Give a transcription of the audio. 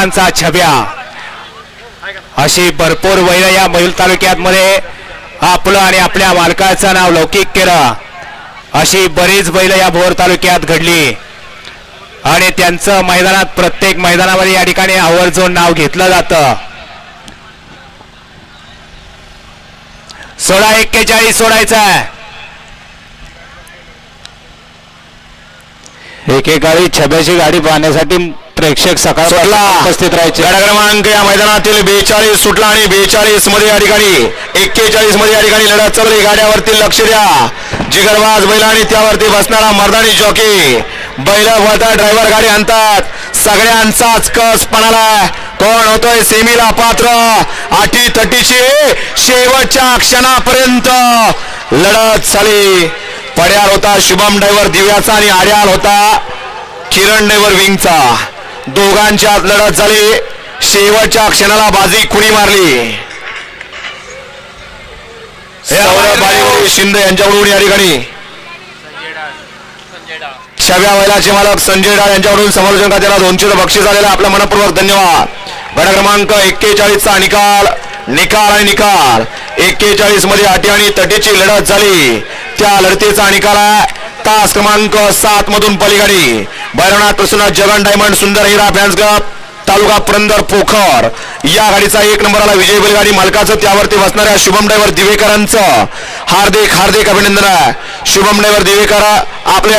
दिवेकरांचा छब्या. अशी भरपूर बैल या मयूर तालुक्यात मध्ये आपलं आणि आपल्या मालकाचं नाव लौकिक केलं अशी बरीच बैल या भोर तालुक्यात घडली. आणि त्यांचं मैदानात प्रत्येक मैदानामध्ये या ठिकाणी आवर्जून नाव घेतलं जातं. सोळा एक्केचाळीस सोडायचा आहे. एकेकाळी छब्याची गाडी पाहण्यासाठी प्रेक्षक सकाळ उपस्थित राहायचे. गाडा क्रमांक या मैदानातील बेचाळीस सुटला आणि बेचाळीसमध्ये या ठिकाणी एक्केचाळीसमध्ये या ठिकाणी लढत चालली गाड्यावरती लक्ष द्या. जिगरबाज बैल आणि त्यावरती बसणारा मर्दानी जॉकी बैल वळता ड्रायव्हर गाडी आणतात. सगळ्यांचाच कस पणाला कोण होतोय सेमीला पात्र. आठी तटीची शेवटच्या क्षणापर्यंत लढत झाली. पड्यार होता शुभम ड्रायव्हर दिव्याचा आणि आड्याल होता किरण ड्रायव्हर विंगचा दोघांच्या लढत झाली. शेवटच्या क्षणाला बाजी कुणी मारली. सौरभ शिंदे यांच्याकडून या ठिकाणी. छव्या वैलाचे मालक संजय डाळ यांच्याकडून समालोचन खात्याला दोनशे बक्षीस आलेलं आपला मनपूर्वक धन्यवाद. गट क्रमांक एक्केचाळीस चा निकाल निकाल आणि निकाल. एक्केचाळीसमध्ये अटी आणि तटीची लढत झाली. त्या लढतीचा निकाल आहे. तास क्रमांक सात मधून पलीकडे. भैरवनाथ प्रसन्न जगन डायमंड सुंदर हिरा फॅन्स तालुका पुरंदर पोखर. या गाडीचा एक नंबर आला विजय बैलगाडी मालकाचं त्यावरती बसणाऱ्या शुभम ड्रायव्हर दिवेकरांचं. हार्दिक हार्दिक अभिनंदन. आहे शुभम ड्रायव्हर दिवेकर आपल्या